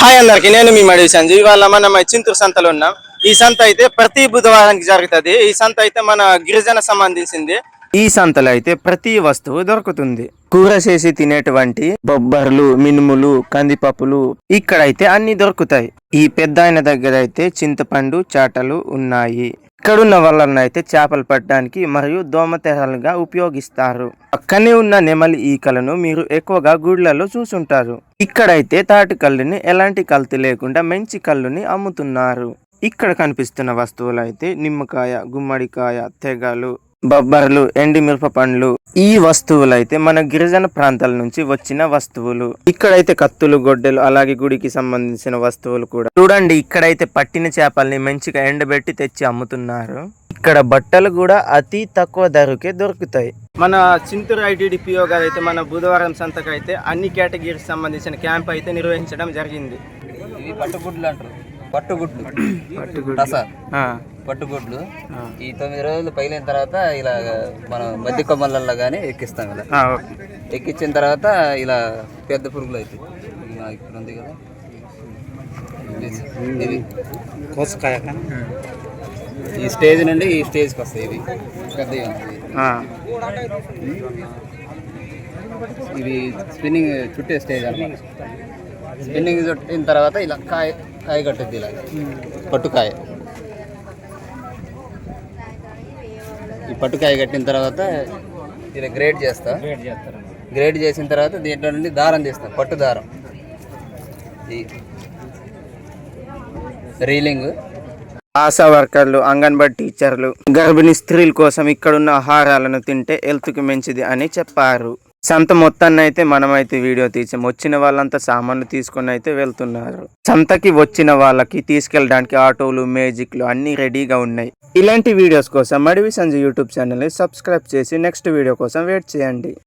Hi అందరికి నేను మీ మడి సంజీ ఇవాళ మనం చింతూరు సంతలో ఉన్నాం. ఈ సంత అయితే ప్రతి బుధవారానికి జరుగుతుంది. ఈ సంత అయితే మన గిరిజన సంబంధించింది. ఈ సంతలో అయితే ప్రతి వస్తువు దొరుకుతుంది. కూర చేసి తినేటువంటి బొబ్బర్లు మినుములు కందిపప్పులు ఇక్కడైతే అన్ని దొరుకుతాయి. ఈ పెద్ద దగ్గర అయితే చింతపండు చాటలు ఉన్నాయి. ఇక్కడున్న వలలను అయితే చేపలు పట్టడానికి మరియు దోమతెరలుగా ఉపయోగిస్తారు. పక్కనే ఉన్న నెమలి ఈకలను మీరు ఎక్కువగా గుడ్లలో చూసుంటారు. ఇక్కడైతే తాటి కళ్ళుని ఎలాంటి కల్తీ లేకుండా మంచి కళ్ళుని అమ్ముతున్నారు. ఇక్కడ కనిపిస్తున్న వస్తువులు అయితే నిమ్మకాయ గుమ్మడికాయ తెగలు బొబ్బర్లు ఎండి మిరప పండ్లు. ఈ వస్తువులు అయితే మన గిరిజన ప్రాంతాల నుంచి వచ్చిన వస్తువులు. ఇక్కడైతే కత్తులు గొడ్డలు అలాగే గుడికి సంబంధించిన వస్తువులు కూడా. చూడండి ఇక్కడైతే పట్టిన చేపల్ని మంచిగా ఎండబెట్టి తెచ్చి అమ్ముతున్నారు. ఇక్కడ బట్టలు కూడా అతి తక్కువ ధరకే దొరుకుతాయి. మన చింతూరు ఐటీడీపీఓ గారు అయితే మన బుధవారం సంతకు అయితే అన్ని కేటగిరీకి సంబంధించిన క్యాంప్ అయితే నిర్వహించడం జరిగింది. ఇవి పట్టుగుడ్లు అంటారు. పట్టుగుడ్లు. పట్టుగుడ్లు. ఈ తొమ్మిది రోజులు పగిలిన తర్వాత ఇలా మనం మధ్య కొమ్మలలో కానీ ఎక్కిస్తాం ఇలా. ఎక్కించిన తర్వాత ఇలా పెద్ద పురుగులు అవుతాయి ఇక్కడ ఉంది కదా. ఇది- ఇది. ఈ స్టేజ్ నుండి ఈ స్టేజ్కి వస్తాయి ఇవి. ఉంటాయి ఇవి స్పిన్నింగ్ చుట్టే స్టేజ్ అన్నమాట. స్పిన్నింగ్ చుట్టిన తర్వాత ఇలా కాయ కాయ కట్టుద్ది ఇలా. పట్టుకాయ ఈ పట్టుకాయ కట్టిన తర్వాత ఇలా గ్రేడ్ చేస్తా. గ్రేడ్ చేసిన తర్వాత దీంట్లో నుండి దారం తీస్తా పట్టు దారం. ఈ రీలింగ్. ఆశా వర్కర్లు అంగన్వాడీ టీచర్లు గర్భిణీ స్త్రీల కోసం ఇక్కడున్న ఆహారాలను తింటే హెల్త్కి మంచిది అని చెప్పారు. సంత మొత్తాన్ని అయితే మనమైతే వీడియో తీసాం. వచ్చిన వాళ్ళంతా సామాన్లు తీసుకొని అయితే వెళ్తున్నారు. సంతకి వచ్చిన వాళ్ళకి తీసుకెళ్ళడానికి ఆటోలు మ్యాజిక్లు అన్ని రెడీగా ఉన్నాయి. ఇలాంటి వీడియోస్ కోసం మడివి సంజయ్ యూట్యూబ్ ఛానల్ని సబ్స్క్రైబ్ చేసి నెక్స్ట్ వీడియో కోసం వెయిట్ చేయండి.